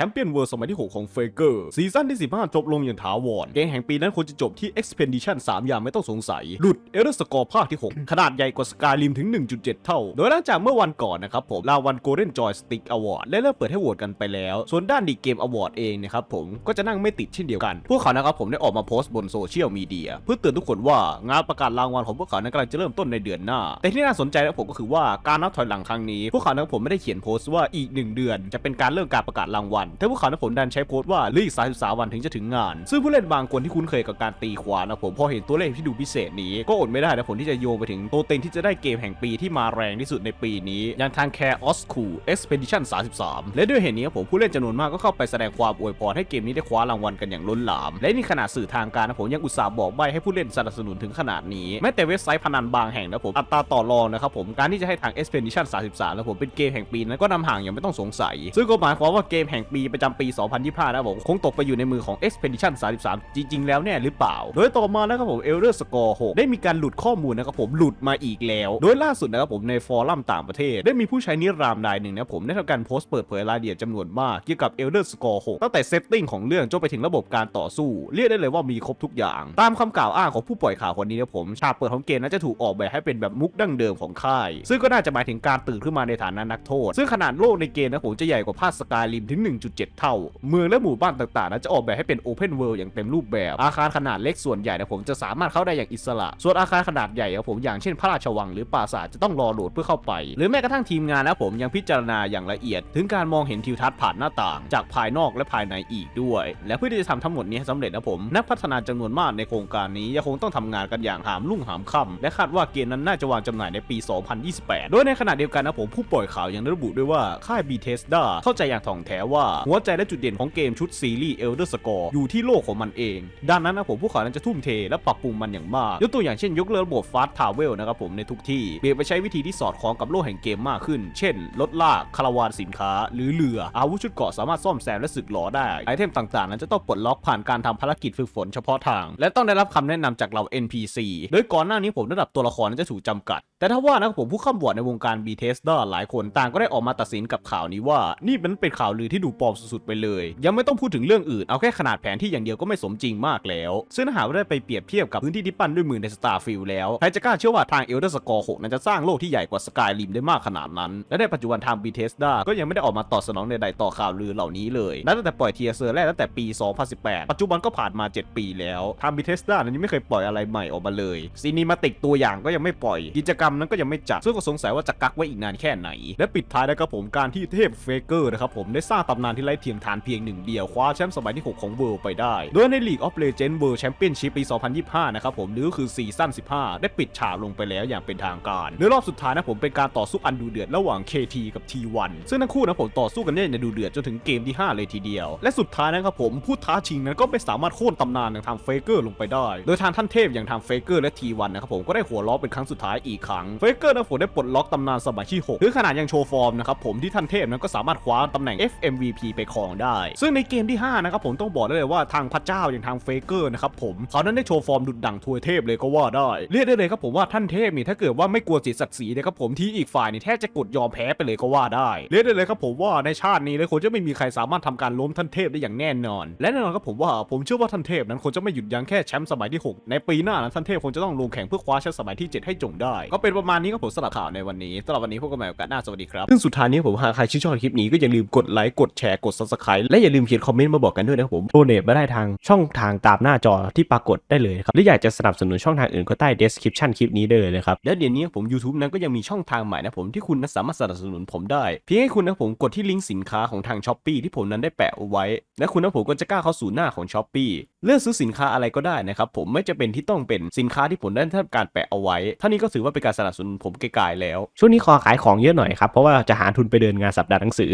ชมเปี้ยนเวิร์สมัยที่ 6 ของเฟเกอร์ซีซั่นที่ 15 จบลงอย่างถาวรเกมแห่งปีนั้นควรจะจบที่ Expedition 3 อย่างไม่ต้องสงสัยหลุดเอเรสกอร์ภาคที่ 6 ขนาดใหญ่กว่าสกายริมถึง 1.7 เท่า โดยหลังจากเมื่อวันก่อนนะครับผมรางวัล Golden Joystick Award ได้เริ่มเปิดให้โหวตกันไปแล้ว ส่วนด้านดีเกมอวอร์ดเองนะครับผมก็จะนั่งไม่ติดเช่นเดียวกัน พวกเขานะครับผมได้ออกมาโพสต์บนโซเชียลมีเดียเพื่อเตือนทุกคนว่างานประกาศรางวัลของพวกเขานั้นกำลังจะเริ่มต้นในเดือนหน้า แต่ที่น่าสนใจนะผมก็คือว่าการนับถอยหลังครั้งนี้ พวกเขานะครับผมไม่ได้เขียนโพสต์ว่าอีก 1 เดือน จะเป็นการเริ่มการประกาศรางวัลแต่พวกเขานะครับผมดันใช้โพสต์ว่าเหลืออีก33วันถึงจะถึงงาน ซึ่งผู้เล่นบางคนที่คุ้นเคยกับการตีควานะผมพอเห็นตัวเลขที่ดูพิเศษนี้ ก็อดไม่ได้นะผมที่จะโยงไปถึงตัวเต็งที่จะได้เกมแห่งปีที่มาแรงที่สุดในปีนี้อย่างทาง Care o s c o Expedition 33 และด้วยเหตุนี้ผมผู้เล่นจำนวนมากก็เข้าไปแสดงความอวยพรให้เกมนี้ได้คว้ารางวัลกันอย่างล้นหลาม และนี่ขนาดสื่อทางการนะผมยังอุตส่าห์บอกใบให้ผู้เล่นสนับสนุนถึงขนาดนี้แม้แต่เว็บไซต์พนันบางแห่งนะผมอัตราต่อรองนะครับผมการที่จะให้ทาง Expedition 33แล้วผมเป็นเกมแห่งปีนั้นก็นำห่างอย่างไม่ต้องสงสัย ซึ่งก็หมายความว่าเกมแห่งปีประจำปี 2025 นะผมคงตกไปอยู่ในมือของ Expedition 33 จริง ๆ แล้วเนี่ยหรือเปล่า โดยต่อมานะครับผม Elder Score 6 ได้มีการหลุดข้อมูลนะครับผมหลุดมาอีกแล้ว โดยล่าสุดนะครับผมในฟอรัมต่างประเทศ ได้มีผู้ใช้นิรามรายหนึ่งนะผมได้ทำการโพสต์เปิดเผยรายละเอียดจำนวนมากเกี่ยวกับ Elder Score 6 ตั้งแต่เซตติ้งของเรื่องจนไปถึงระบบการต่อสู้เรียกได้เลยว่ามีครบทุกอย่าง ตามคำกล่าวอ้างของผู้ปล่อยข่าวคนนี้นะผมฉากเปิดของเกมนั้นจะถูกออกแบบให้เป็นแบบมุกดั้งเดิมของค่าย ซึ่งก็น่าจะหมายถึงการตื่นขึ้นมาในฐานะนักโทษ ซึ่งขนาดโลกในเกมนะผมจะใหญ่กว่าภาคสกายริมถึง1.7 เท่า เมืองและหมู่บ้านต่างๆนั้นจะออกแบบให้เป็น Open World อย่างเต็มรูปแบบ อาคารขนาดเล็กส่วนใหญ่นะผมจะสามารถเข้าได้อย่างอิสระ ส่วนอาคารขนาดใหญ่ครับผมอย่างเช่นพระราชวังหรือปราสาทจะต้องรอโหลดเพื่อเข้าไป หรือแม้กระทั่งทีมงานนะผมยังพิจารณาอย่างละเอียด ถึงการมองเห็นทิวทัศน์ผ่านหน้าต่าง จากภายนอกและภายในอีกด้วย และเพื่อที่จะทำทั้งหมดนี้ให้สำเร็จนะผมนักพัฒนาจำนวนมากในโครงการนี้ยังคงต้องทำงานกันอย่างหามรุ่งหามค่ำและคาดว่าเกมนั้นน่าจะวางจำหน่ายในปี 2028 โดยในขณะเดียวกันนะผมผู้ปล่อยข่าวยังระบุด้วยว่าค่าย Bethesda เข้าใจอย่างถ่องแท้ว่าหัวใจและจุดเด่นของเกมชุดซีรีส์ Elder Scrolls อยู่ที่โลกของมันเอง ดังนั้นนะผมพวกเขานั้นจะทุ่มเทและปรับปรุงมันอย่างมาก ยกตัวอย่างเช่นยกเลิกระบบ Fast Travel นะครับผมในทุกที่เปลี่ยนไปใช้วิธีที่สอดคล้องกับโลกแห่งเกมมากขึ้น เช่น รถลากคาราวานสินค้า หรือเรือ อาวุธชุดเกราะสามารถซ่อมแซมและสึกหลอได้ ไอเทมต่างๆ นั้นจะต้องปลดล็อกผ่านการทำภารกิจฝึกฝนเฉพาะทาง และต้องได้รับคำแนะนำจากเรา NPC โดยก่อนหน้านี้ผมระดับตัวละครนั้นจะถูกจำกัด แต่ถ้าว่านะครับผมผู้ข้ามบอดในวงการ b t e s d a หลายคนต่างก็ได้ออกมาตัดสินกับข่าวนี้ว่า นี่มันเป็นข่าวลือที่ดูปลอมสุดๆไปเลย ยังไม่ต้องพูดถึงเรื่องอื่น เอาแค่ขนาดแผนที่อย่างเดียวก็ไม่สมจริงมากแล้ว ซึ่งหากว่าได้ไปเปรียบเทียบกับพื้นที่ที่ปั้นด้วยมือใน Starfield แล้วใครจะกล้าเชื่อว่าทาง Elder Scrolls 6นั้นจะสร้างโลกที่ใหญ่กว่า Skyrim ได้มากขนาดนั้น และในปัจจุบันทาง b t e s d a ก็ยังไม่ได้ออกมาตอบสนองใดๆต่อข่าวลือเหล่านี้เลยนับตั้งแต่ปล่อยเทียเซอร์แรกตั้งแต่ปี 2018 ปัจจุบันก็ผ่านมา 7 ปีแล้วทาง b t e s d a นั้นยังไม่เคยปล่อยอะไรใหม่ออกมาเลยซีนีมาติกตัวอย่างก็ยังไม่ปล่อยกิจกรรมนั้นก็ยังไม่จัดซึ่งก็สงสัยว่าจะกักไว้อีกนานแค่ไหน และปิดท้ายนะครับผมการที่เทพเฟเกอร์นะครับผมได้สร้างตำนานที่ไร้เทียมทานเพียงหนึ่งเดียวคว้าแชมป์สมัยที่ 6 ของเวิลด์ไปได้ โดยใน League of Legends World Championship ปี 2025 นะครับผมหรือคือซีซั่น 15 ได้ปิดฉากลงไปแล้วอย่างเป็นทางการโดยรอบสุดท้ายนะผมเป็นการต่อสู้อันดูเดือดระหว่าง KT กับ T1 ซึ่งทั้งคู่นะผมต่อสู้กันได้ในดูเดือดจนถึงเกมที่ 5 เลยทีเดียว และสุดท้ายนะครับผมผู้ท้าชิงนั้นก็ไม่สามารถโค่นตำนานอย่างทางเฟเกอร์ลงไปได้ โดยทางท่านเทพอย่างทางเฟเกอร์และ T1 นะครับผมก็ได้หัวล้อเป็นครั้งสุดท้ายอีกครั้งเฟเกอร์นะผมได้ปลดล็อกตำนานสมัยที่6หรือขนาดยังโชว์ฟอร์มนะครับผมที่ท่านเทพนั้นก็สามารถคว้าตำแหน่ง FMVP ไปครองได้ ซึ่งในเกมที่5นะครับผมต้องบอกได้เลยว่าทางพระเจ้าอย่างทางเฟเกอร์นะครับผมเขานั้นได้โชว์ฟอร์มดุดดังทวยเทพเลยก็ว่าได้เรียกได้เลยครับผมว่าท่านเทพนี่ถ้าเกิดว่าไม่กลัวจิตศักดิ์ศรีนะครับผมที่อีกฝ่ายนี่แทบจะกดยอมแพ้ไปเลยก็ว่าได้เรียกได้เลยครับผมว่าในชาตินี้เลยคงจะไม่มีใครสามารถทำการล้มท่านเทพได้อย่างแน่นอน และแน่นอนครับผมว่าผมเชื่อว่าท่านเทพนั้นคงจะไม่หยุดยั้งแค่แชมป์สมัยที่ 6 ในปีหน้านั้นท่านเทพคงจะต้องลงแข่งเพื่อคว้าแชมป์สมัยที่ 7 ให้จงได้ก็เป็นประมาณนี้ครับผมสำหรับข่าวในวันนี้สำหรับวันนี้พบกันใหม่โอกาสหน้าสวัสดีครับ ซึ่งสุดท้ายนี้ผมหากใครชื่นชอบคลิปนี้ก็อย่าลืมกดไลค์กดแชร์กด subscribe และอย่าลืมเขียนคอมเมนต์มาบอกกันด้วยนะครับผมโดเนทมาได้ทางช่องทางตามหน้าจอที่ปรากฏได้เลยครับหรืออยากจะสนับสนุนช่องทางอื่นก็ใต้ description คลิปนี้ได้เลยนะครับและเดี๋ยวนี้ผม YouTube นั้นก็ยังมีช่องทางใหม่นะผมที่คุณนั้นสามารถสนับสนุนผมได้เพียงให้คุณนะผมกดที่ลิงก์สินค้าของทาง s h อ p e e ที่ผมนั้นได้แปะเอาไว้ และคุณนะผมก็จะกล้าเข้าสู่หน้าของ s h อ p e e เลือกซื้อสินค้าอะไรก็ได้นะครับผมไม่จะเป็นที่ต้องเป็นสินค้าที่ผมได้ทำการแปะเอาไว้เท่านี้ก็ถือว่าเป็นการสนับสนุนผมไกลๆแล้ว ช่วงนี้ขอขายของเยอะหน่อยครับ เพราะว่าจะหาทุนไปเดินงานสัปดาห์หนังสือ